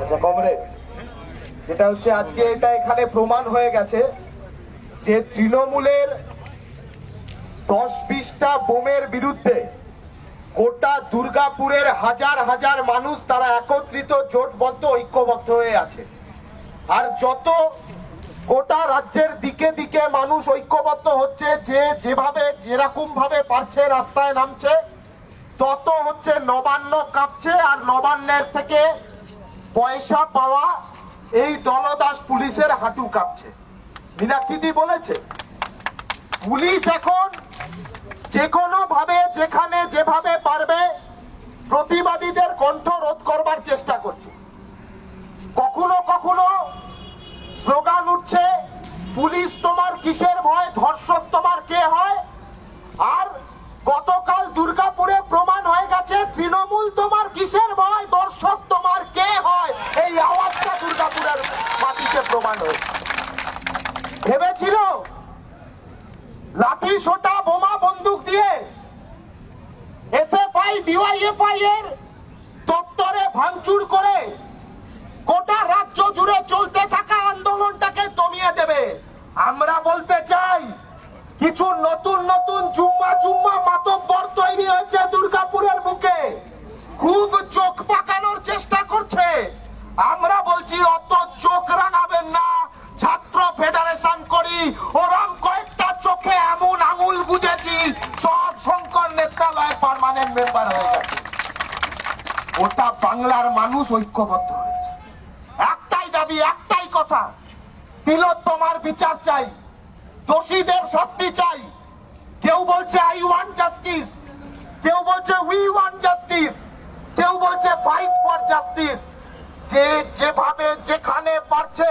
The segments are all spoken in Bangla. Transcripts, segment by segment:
আচ্ছা যেটা হচ্ছে আজকে এটা এখানে প্রমাণ হয়ে গেছে যে তৃণমূলের দশ বিশটা বোমের বিরুদ্ধে গোটা দুর্গাপুরের হাজার হাজার মানুষ তারা একত্রিত, জোটবদ্ধ, ঐক্যবদ্ধ হয়ে আছে। আর যত গোটা রাজ্যের দিকে দিকে মানুষ ঐক্যবদ্ধ হচ্ছে, যে যেভাবে যেরকম ভাবে পারছে, রাস্তায় নামছে তত হচ্ছে নবান্ন কাঁপছে আর নবান্নের থেকে পয়সা পাওয়া এই দলদাস পুলিশের হাঁটু কাঁপছে। মীনাক্ষিদি বলেছে, পুলিশ এখন যে কোনো ভাবে যেখানে, যেভাবে পারবে, প্রতিবাদীদের কণ্ঠ রোধ করবার চেষ্টা করছে। কখনো কখনো স্লোগান উঠছে, পুলিশ তোমার কিসের ভয়, ধর্ষক তোমার কে হয়? আর গতকাল দুর্গাপুরে তৃণমূল তোমার, কিসের ভয়? দর্শক তোমার কে হয়? এই আওয়াজটা দুর্গাপুরের মাটিতে প্রমাণ ভেবেছিল? লাঠি, সোটা, বোমা, বন্দুক দিয়ে এসএফআই ডিওয়াইএফআই এর দপ্তরে ভাঙচুর করে গোটা রাজ্য জুড়ে চলতে থাকা আন্দোলনটাকে দমিয়ে দেবে। আমরা বলতে চাই, কিছু নতুন নতুন জুম্মা জুম্মা মাতব্বর পার্মানেন্ট মেম্বার হয়ে গেছে। ওটা বাংলার মানুষ ঐক্যবদ্ধ হয়েছে। একটাই দাবি, একটাই কথা। তিলোত্তমার বিচার চাই। দোষীদের শাস্তি চাই। কেউ বলছে আই ওয়ান জাস্টিস কেউ বলছে উই ওয়ান জাস্টিস কেউ বলছে ফাইট ফর জাস্টিস যে যেভাবে, যেখানে পারছে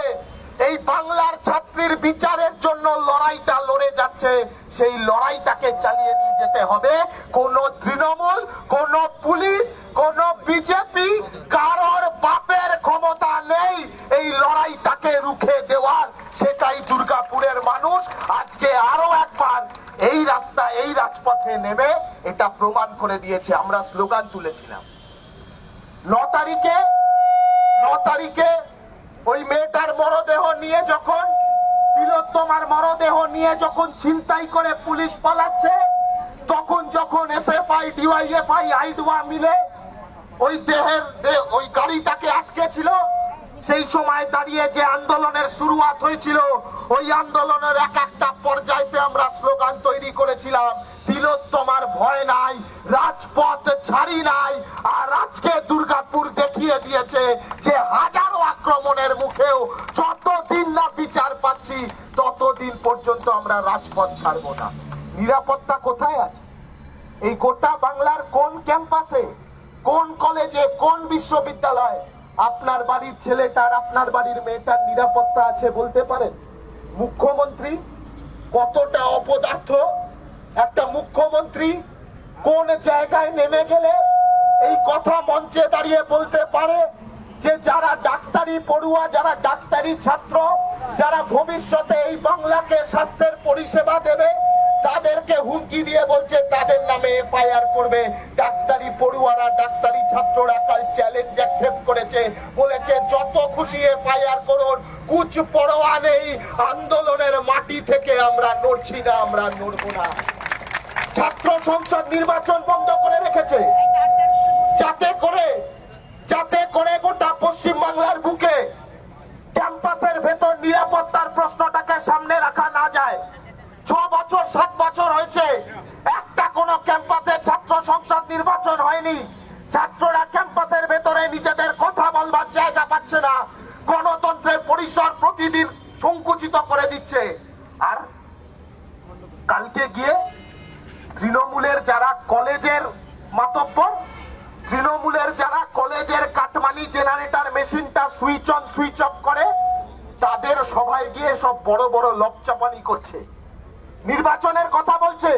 এই বাংলার ছাত্রীর বিচারের জন্য লড়াইটা লড়ে যাচ্ছে। সেই লড়াইটাকে চালিয়ে নিয়ে যেতে হবে। কোন তৃণমূল, কোন পুলিশ, কোন বিজেপি কারোর বাপের ক্ষমতা নেই। এই লড়াইটাকে রুখে দেওয়ার। সেটাই দুর্গাপুরের মানুষ আজকে আরও একবার এই রাস্তা, এই রাজপথে নেমে এটা প্রমাণ করে দিয়েছে। আমরা স্লোগান তুলেছিলাম। ন তারিখে ন তারিখে ওই মেয়েটার মরদেহ নিয়ে যখন, তিলোত্তমার মরদেহ নিয়ে যখন ছিনতাই করে পুলিশ পালাচ্ছে, তখন যখন এসএফআই ডিওয়াইএফআই আইডুয়া মিলে ওই দেহের ওই গাড়িটাকে আটকে ছিল সেই সময় দাঁড়িয়ে যে আন্দোলনের শুরুয়াত হয়েছিল, ওই আন্দোলনের এক একটা পর্যায়তে আমরা স্লোগান তৈরি করেছিলাম পর্যন্ত আমরা রাজপথ ছাড়বো না। নিরাপত্তা কোথায় আছে? এই গোটা বাংলার কোন ক্যাম্পাসে, কোন কলেজে, কোন বিশ্ববিদ্যালয় আপনার বাড়ির ছেলেটার, আপনার বাড়ির মেয়েটার নিরাপত্তা আছে বলতে পারেন? মুখ্যমন্ত্রী কতটা অপদার্থ? একটা মুখ্যমন্ত্রী কোন জায়গায় নেমে গেলে এই কথা মঞ্চে দাঁড়িয়ে বলতে পারে যে যারা ডাক্তারি পড়ুয়া, যারা ডাক্তারি ছাত্র যারা ভবিষ্যতে এই বাংলাকে স্বাস্থ্যের পরিষেবা দেবে, তাদেরকে হুমকি দিয়ে বলছে তাদের নামে এফআইআর করবে। ডাক্তারি পড়ুয়ারা, ডাক্তারি ছাত্ররা কাল চ্যালেঞ্জ অ্যাকসেপ্ট করেছে। বলেছে, যত খুশি এফআইআর করুন, কুচ পরোয়া নেই। আন্দোলনের মাটি থেকে আমরা নড়ছি না, আমরা নড়বো না। ছাত্র সংসদ নির্বাচন বন্ধ করে রেখেছে। যাতে করে যাতে করে গোটা পশ্চিম বাংলার বুকে ক্যাম্পাসের ভেতর নিরাপত্তার প্রশ্নটাকে সামনে রাখা না যায়। ছ বছর, সাত বছর হয়েছে। একটা কোন ক্যাম্পাসে ছাত্র সংসদ নির্বাচন হয়নি। ছাত্ররা ক্যাম্পাসের ভেতরে নিজেদের কথা বলবার জায়গা পাচ্ছে না। গণতন্ত্রের পরিসর প্রতিদিন সংকুচিত করে দিচ্ছে। আর কালকে গিয়ে তৃণমূলের যারা কলেজের মাতব্বর তৃণমূলের যারা কলেজের কাটমানি জেনারেটর মেশিনটা সুইচ অন সুইচ অফ করে, তাদের সবাই গিয়ে সব বড় বড় লপচাপানি করছে। নির্বাচনের কথা বলছে।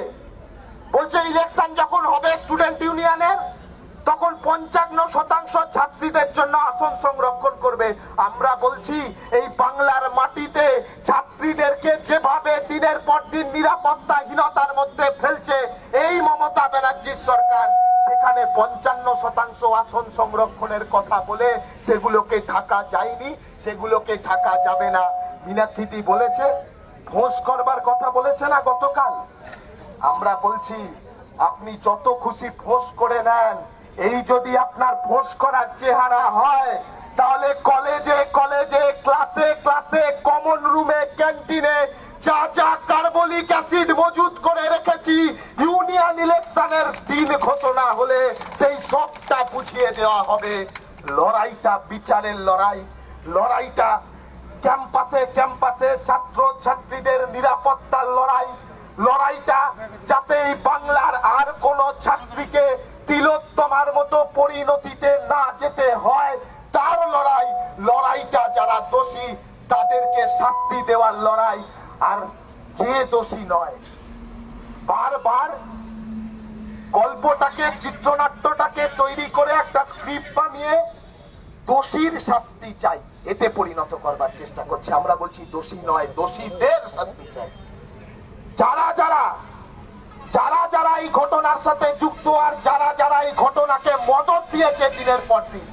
বলছে ইলেকশন যখন হবে স্টুডেন্ট ইউনিয়নের তখন পঞ্চান্ন শতাংশ ছাত্রীদের জন্য আসন সংরক্ষণ করবে। আমরা বলছি, এই বাংলার মাটিতে ছাত্রীদেরকে যেভাবে দিনের পর দিন নিরাপত্তাহীনতার মধ্যে ফেলছে, এই মমতা ব্যানার্জির সরকার। সেখানে পঞ্চান্ন শতাংশ আসন সংরক্ষণের কথা বলে সেগুলোকে ঢাকা যায়নি, সেগুলোকে ঢাকা যাবে না। মীনাক্ষিতি বলেছে ফোঁস করবার কথা বলেছে না গতকাল? আমরা বলছি, আপনি যত খুশি ফোঁস করে নেন, এই যদি আপনার ফোঁস করার চেহারা হয়, তাহলে কলেজে কলেজে, ক্লাসে ক্লাসে, কমন রুমে, ক্যান্টিনে যা যা কার্বলিক অ্যাসিড মজুদ করে রেখেছি ইউনিয়ন ইলেকশনের দিন ঘোষণা হলে সেই সবটা বুঝিয়ে দেওয়া হবে। লড়াইটা বিচারের লড়াই। লড়াইটা ক্যাম্পাসে ক্যাম্পাসে ছাত্র ছাত্রীদের নিরাপত্তার লড়াই। লড়াইটা যাতে বাংলার আর কোন ছাত্রীকে তিলোত্তমার মতো পরিণতিতে না যেতে হয়, তার লড়াই। লড়াইটা যারা দোষী, তাদেরকে শাস্তি দেওয়ার লড়াই। আর যে দোষী নয় বারবার গল্পটাকে, চিত্রনাট্যটাকে তৈরি করে একটা স্ক্রিপ্ট বানিয়ে দোষীর শাস্তি চাই। এতে পরিণত করবার চেষ্টা করছে। আমরা বলছি দোষী নয়, দোষীদের শাস্তি চাই। যারা যারা যারা যারা এই ঘটনার সাথে যুক্ত আর যারা যারা এই ঘটনাকে মদত দিয়েছে দিনের পর দিন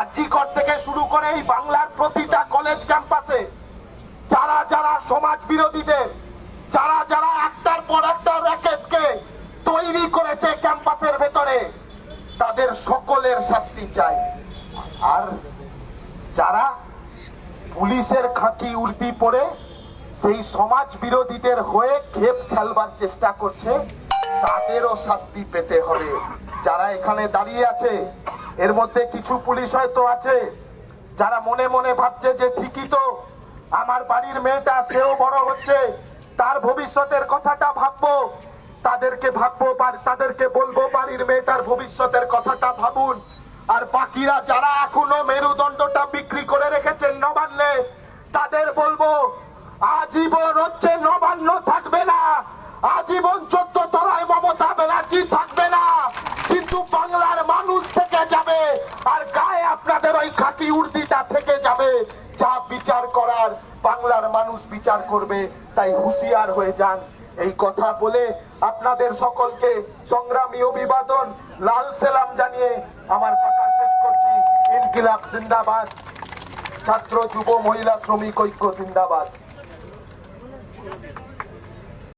আজিকর থেকে শুরু করে এই বাংলার প্রতিটা কলেজ ক্যাম্পাসে যারা যারা সমাজ বিরোধীদের যারা যারা একটার পর একটা র্যাকেটকে তৈরি করেছে ক্যাম্পাসের ভেতরে, তাদের সকলের শাস্তি চাই। আর যারা পুলিশের খাঁকি উর্দি পরে সেই সমাজ বিরোধীদের হয়ে খেপ খেলবার চেষ্টা করছে, তাদেরও শাস্তি পেতে হবে। যারা এখানে দাঁড়িয়ে আছে, এর মধ্যে কিছু পুলিশ হয়তো আছে, যারা মনে মনে ভাবছে যে ঠিকই তো, আমার বাড়ির মেয়েটা, সেও বড় হচ্ছে। তার ভবিষ্যতের কথাটা ভাববো, তাদেরকে ভাববো তাদেরকে বলব বাড়ির মেয়েটার ভবিষ্যতের কথাটা ভাবুন। আর বাকিরা যারা এখনও মেরুদণ্ডটা বিক্রি করে রেখেছেন নবান্নে, তাদের বলব, আজীবন হচ্ছে নবান্ন থাকবে না। আজীবন চোদ্দ তলায় মানুষ বিচার করবে, তাই হুঁশিয়ার হয়ে যান। এই কথা বলে আপনাদের সকলকে সংগ্রামী অভিবাদন, লাল সেলাম জানিয়ে আমার কথা শেষ করছি। ইনকিলাব জিন্দাবাদ। ছাত্র, যুব, মহিলা, শ্রমিক, ঐক্য জিন্দাবাদ।